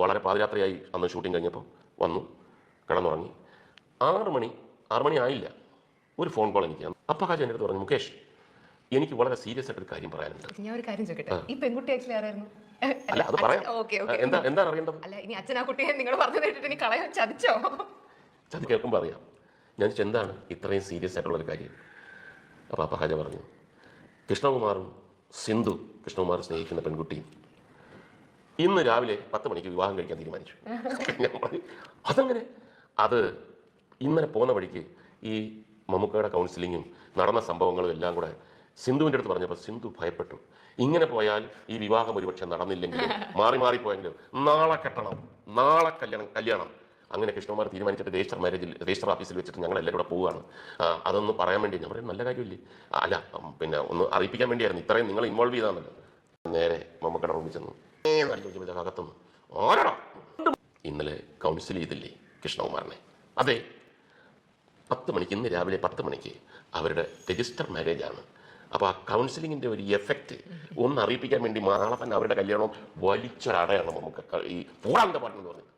വളരെ പാദയാത്രയായി അന്ന് ഷൂട്ടിംഗ് കഴിഞ്ഞപ്പോൾ വന്നു കിടന്നുറങ്ങി. ആറ് മണി ആറ് മണി ആയില്ല. ഒരു ഫോൺ കോൾ എനിക്ക് അപ്പം കാജ് എന്റെ അടുത്ത് പറഞ്ഞു മുകേഷ് എനിക്ക് വളരെ സീരിയസ് ആയിട്ടൊരു കാര്യം പറയാനുണ്ട്. ഞാൻ ഒരു കാര്യം ചോദിക്കട്ടെ? ഈ പെൺകുട്ടി ആക്ച്വലി ആരായിരുന്നു? അല്ല അത് പറയാം. എന്താ എന്താ അറിയേണ്ടത്? അല്ല ഇനി അച്ഛൻ ആ കുട്ടിയെ നിങ്ങൾ പറഞ്ഞു കേട്ടിട്ട് ഇനി കളയാൻ ചതിച്ചോ? ചതി കേൾക്കുമ്പോൾ അറിയാം. ഞാൻ എന്താണ് ഇത്രയും സീരിയസ് ആയിട്ടുള്ള ഒരു കാര്യം? അപ്പോൾ അപ്പഹാജ പറഞ്ഞു കൃഷ്ണകുമാറും സിന്ധു കൃഷ്ണകുമാർ സ്നേഹിക്കുന്ന പെൺകുട്ടിയും ഇന്ന് രാവിലെ പത്ത് മണിക്ക് വിവാഹം കഴിക്കാൻ തീരുമാനിച്ചു. അതങ്ങനെ? അത് ഇന്നലെ പോകുന്ന വഴിക്ക് ഈ മമ്മൂക്കയുടെ കൗൺസിലിങ്ങും നടന്ന സംഭവങ്ങളും എല്ലാം കൂടെ സിന്ധുവിന്റെ അടുത്ത് പറഞ്ഞപ്പോൾ സിന്ധു ഭയപ്പെട്ടു. ഇങ്ങനെ പോയാൽ ഈ വിവാഹം ഒരുപക്ഷെ നടന്നില്ലെങ്കിലും മാറി മാറി പോയെങ്കിലും നാളെ കെട്ടണം നാളെ കല്യാണം കല്യാണം. അങ്ങനെ കൃഷ്ണകുമാർ തീരുമാനിച്ചിട്ട് രജിസ്റ്റർ മാരേജിൽ രജിസ്റ്റർ ഓഫീസിൽ വെച്ചിട്ട് ഞങ്ങൾ എല്ലാവരും കൂടെ പോവുകയാണ്. അതൊന്ന് പറയാൻ വേണ്ടി ഞാൻ പറയും നല്ല കാര്യമില്ലേ? അല്ല പിന്നെ ഒന്ന് അറിയിപ്പിക്കാൻ വേണ്ടിയായിരുന്നു. ഇത്രയും നിങ്ങൾ ഇൻവോൾവ് ചെയ്താണല്ലോ നേരെ മമ്മക്കട റൂമിൽ ചെന്നു. അകത്തുനിന്ന്. ഇന്നലെ കൗൺസിൽ ചെയ്തില്ലേ കൃഷ്ണകുമാറിനെ? അതെ പത്ത് മണിക്ക് ഇന്ന് രാവിലെ പത്ത് മണിക്ക് അവരുടെ രജിസ്റ്റർ മാരേജ് ആണ്. അപ്പോൾ ആ കൗൺസിലിങ്ങിന്റെ ഒരു എഫക്റ്റ് ഒന്ന് അറിയിപ്പിക്കാൻ വേണ്ടി തന്നെ അവരുടെ കല്യാണം വലിച്ചൊരടയാണ് നമുക്ക് ഈ പൂടാന്ത പാട്ടെന്ന് പറഞ്ഞത്